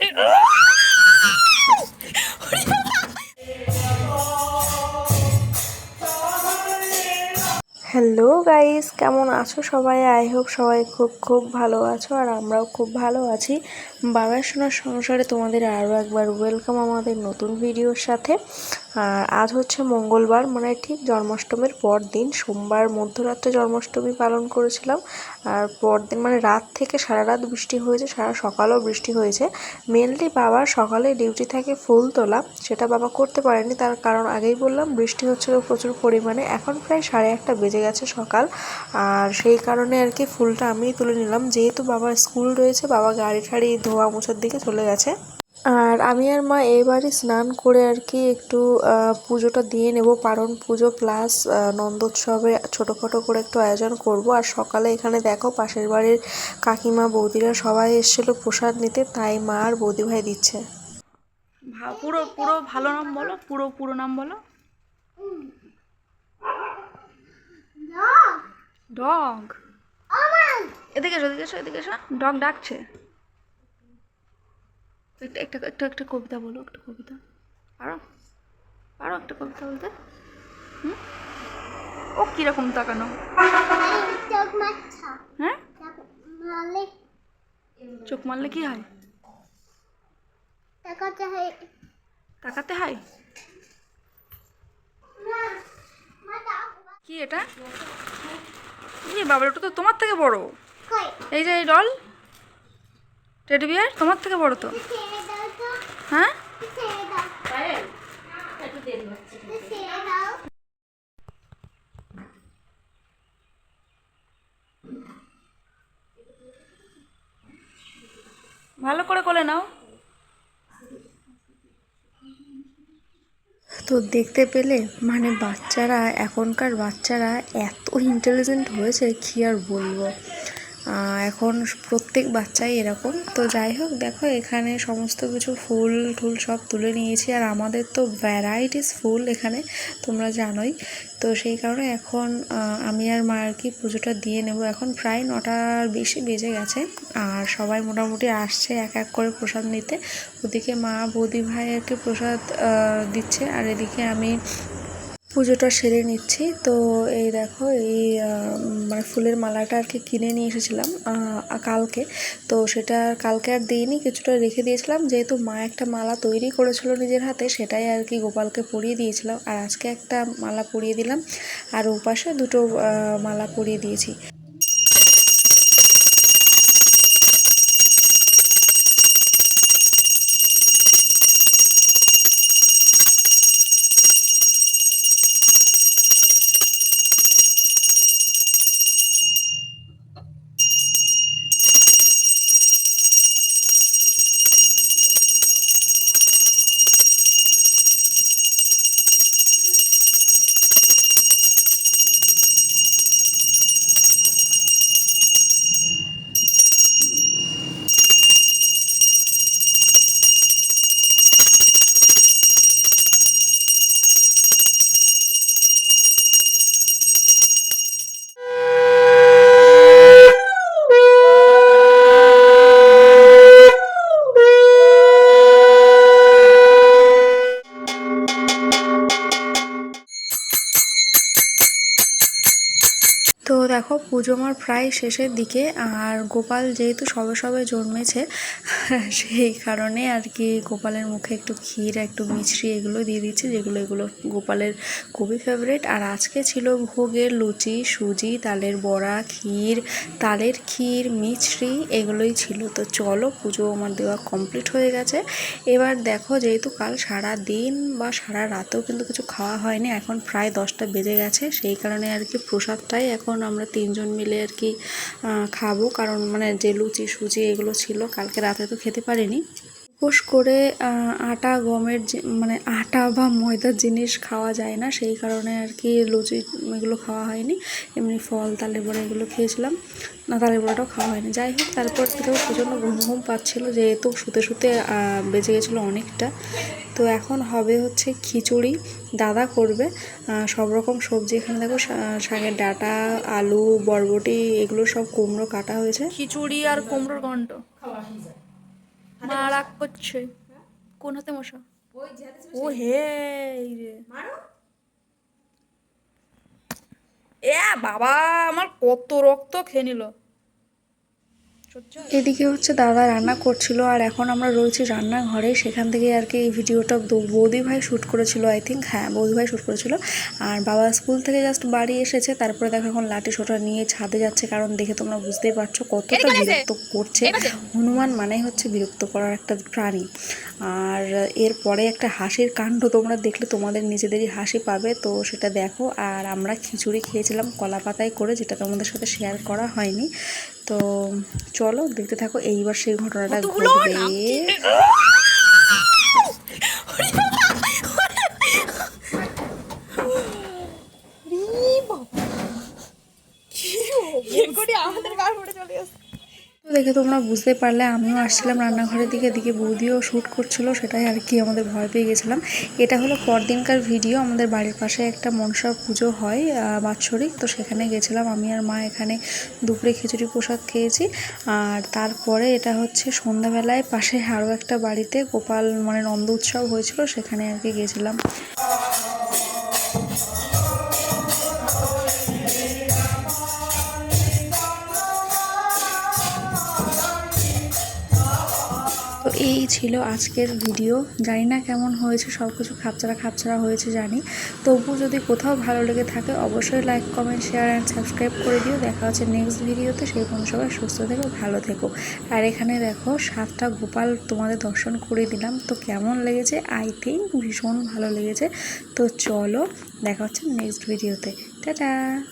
it, hello guys, কেমন আছো সবাই? আই হোপ সবাই খুব খুব ভালো আছো আর আমরাও খুব ভালো আছি। বাবার সোনার সংসারে তোমাদের আরও একবার ওয়েলকাম আমাদের নতুন ভিডিওর সাথে। আর আজ হচ্ছে মঙ্গলবার মানে ঠিক জন্মাষ্টমীর পর দিন সোমবার মধ্যরাত্রে জন্মাষ্টমী পালন করেছিলাম। আর পরদিন মানে রাত থেকে সারা রাত বৃষ্টি হয়েছে, সারা সকালেও বৃষ্টি হয়েছে। মেনলি বাবার সকালে ডিউটি থাকে ফুল তোলা, সেটা বাবা করতে পারেনি। তার কারণ আগেই বললাম, বৃষ্টি হচ্ছিল প্রচুর পরিমাণে। এখন প্রায় সাড়ে একটা বেজে গেছে সকাল। আর সেই কারণে আর কি ফুলটা আমিই তুলে নিলাম। যেহেতু বাবার স্কুল রয়েছে, বাবা গাড়ি ঠাড়ি ধোয়া মোছার দিকে চলে গেছে। আর আমি আর মা এবারই স্নান করে আর কি একটু পুজোটা দিয়ে নেব। পারণ পুজো প্লাস নন্দোৎসবে ছোটোখাটো করে একটু আয়োজন করব। আর সকালে এখানে দেখো পাশের বাড়ির কাকিমা, বৌদিরা সবাই এসেছিল প্রসাদ নিতে। তাই মা আর বৌদি ভাই দিচ্ছে। পুরো পুরো ভালো নাম বলো? পুরো পুরো নাম বলো? ডগ এদিকে এসো এদিকে এসো এদিকে এসো। ডগ ডাকছে। একটা একটা একটা একটা কবিতা বলো একটা কবিতা। পারো? পারো একটা কবিতা বলতে? হুম? ও কীরকম তাকানো? চোখ হ্যাঁ? চোখ মারলে কি হয়? তাকাতে হয়। তাকাতে হয়? কি এটা? ইয়ে বাবা ওটা তো তোমার থেকে বড়। কই? এই যে এই ডল টেডি বিয়ার তোমার থেকে বড় তো। হ্যাঁ? ভালো করে কোলে নাও। তো দেখতে পেলে মানে বাচ্চারা এখনকার বাচ্চারা এত ইন্টেলিজেন্ট হয়েছে কি আর বলব? এখন প্রত্যেক বাচ্চাই এরকম। তো যাই হোক, দেখো এখানে সমস্ত কিছু ফুল টুল সব তুলে নিয়েছি। আর আমাদের তো ভ্যারাইটিস ফুল এখানে, তোমরা জানোই। তো সেই কারণে এখন আমি আর মা আর কি পুজোটা দিয়ে নেব। এখন প্রায় নটার বেশি বেজে গেছে। আর সবাই মোটামুটি আসছে এক এক করে প্রসাদ নিতে। ওদিকে মা বৌদি ভাই আর কি প্রসাদ দিচ্ছে। আর এদিকে আমি পুজোটা সেরে নিচ্ছি। তো এই দেখো, এই মানে ফুলের মালাটা আর কি কিনে নিয়ে এসেছিলাম কালকে। তো সেটা কালকে আর দিইনি, কিছুটা রেখে দিয়েছিলাম। যেহেতু মা একটা মালা তৈরি করেছিল নিজের হাতে, সেটাই আর কি গোপালকে পরিয়ে দিয়েছিলাম। আর আজকে একটা মালা পরিয়ে দিলাম। আর ওপাশে দুটো মালা পরিয়ে দিয়েছি। তো দেখো, পুজো আমার প্রায় শেষের দিকে। আর গোপাল যেহেতু সবে সবে জন্মেছে, সেই কারণে আর কি গোপালের মুখে একটু ক্ষীর, একটু মিছরি এগুলো দিয়ে দিচ্ছি, যেগুলো এগুলো গোপালের খুবই ফেভারিট আর আজকে ছিল ভোগের লুচি, সুজি, তালের বড়া, ক্ষীর, তালের ক্ষীর, মিছরি এগুলোই ছিল। তো চলো, পুজো আমার দেওয়া কমপ্লিট হয়ে গেছে। এবার দেখো, যেহেতু কাল সারা দিন বা সারা রাতেও কিন্তু কিছু খাওয়া হয়নি, এখন প্রায় দশটা বেজে গেছে, সেই কারণে আর কি প্রসাদটাই এখন আমরা তিনজন মিলে আর কি খাব। কারণ মানে যে লুচি সুজি এগুলো ছিল, কালকে রাতে তো খেতে পারিনি। উপোস করে আটা গমের মানে আটা বা ময়দার জিনিস খাওয়া যায় না। সেই কারণে আর কি লুচি এগুলো খাওয়া হয়নি। এমনি ফল তালে বড়া এগুলো খেয়েছিলাম। না তালে বড়াটাও খাওয়া হয়নি। যাই হোক তারপর থেকেও প্রচণ্ড ঘুম ঘুম পাচ্ছিল যেহেতু শুতে শুতে বেজে গেছিল অনেকটা। তো এখন হবে হচ্ছে খিচুড়ি। দাদা করবে সব রকম সবজি। এখানে দেখো শাকের ডাঁটা আলু বরবটি এগুলো সব কুমড়ো কাটা হয়েছে। খিচুড়ি আর কুমড়োর ঘন্ট মা রাগ করছে কোন হাতে মশা ও হে রে। এ বাবা আমার কত রক্ত খেয়ে নিল। এদিকে হচ্ছে দাদা রান্না করছিল আর এখন আমরা রয়েছি রান্নাঘরে। সেখান থেকে আর কি এই ভিডিওটা বৌদি ভাই শ্যুট করেছিল আই থিঙ্ক হ্যাঁ বৌদি ভাই শ্যুট করেছিল। আর বাবা স্কুল থেকে জাস্ট বাড়ি এসেছে তারপরে দেখো এখন লাঠি সোটা নিয়ে ছাদে যাচ্ছে কারণ দেখে তোমরা বুঝতেই পারছ কতটা বিরক্ত করছে। হনুমান মানে হচ্ছে বিরক্ত করার একটা প্রাণী। আর এরপরে একটা হাসির কাণ্ড তোমরা দেখলে তোমাদের নিজেদেরই হাসি পাবে তো সেটা দেখো। আর আমরা খিচুড়ি খেয়েছিলাম কলা পাতায় করে যেটা তোমাদের সাথে শেয়ার করা হয়নি। তো চলো দেখতে থাকো এইবার সেই ঘটনাটা ঘটবে তো দেখে তোমরা বুঝতে পারলে, আমিও আসছিলাম রান্নাঘরের দিকে দিকে বৌদিও শ্যুট করছিল, সেটাই আর কি আমাদের ভয় পেয়ে গেছিলাম। এটা হলো পরদিনকার ভিডিও আমাদের বাড়ির পাশে একটা মনসা পুজো হয় বাৎসরিক, তো সেখানে গেছিলাম। আমি আর মা এখানে দুপুরে খিচুড়ি প্রসাদ খেয়েছি। আর তারপরে এটা হচ্ছে সন্ধ্যাবেলায় পাশে আরও একটা বাড়িতে গোপাল মানে নন্দ উৎসব হয়েছিল, সেখানে আর কি গেছিলাম। এই ছিল আজকের ভিডিও। জানি না কেমন হয়েছে, সব কিছু খাপছাড়া খাপছাড়া হয়েছে জানি। তবু যদি কোথাও ভালো লেগে থাকে, অবশ্যই like comment share and subscribe করে দিও। দেখা হচ্ছে নেক্সট ভিডিওতে। সেই পর্যন্ত সবাই সুস্থ থেকো, ভালো থেকো। আর এখানে দেখো, সাতটা গোপাল তোমাদের দর্শন করে দিলাম। তো কেমন লেগেছে? আই থিঙ্ক ভীষণ ভালো লেগেছে। তো চলো, দেখা হচ্ছে নেক্সট ভিডিওতে। টাটা!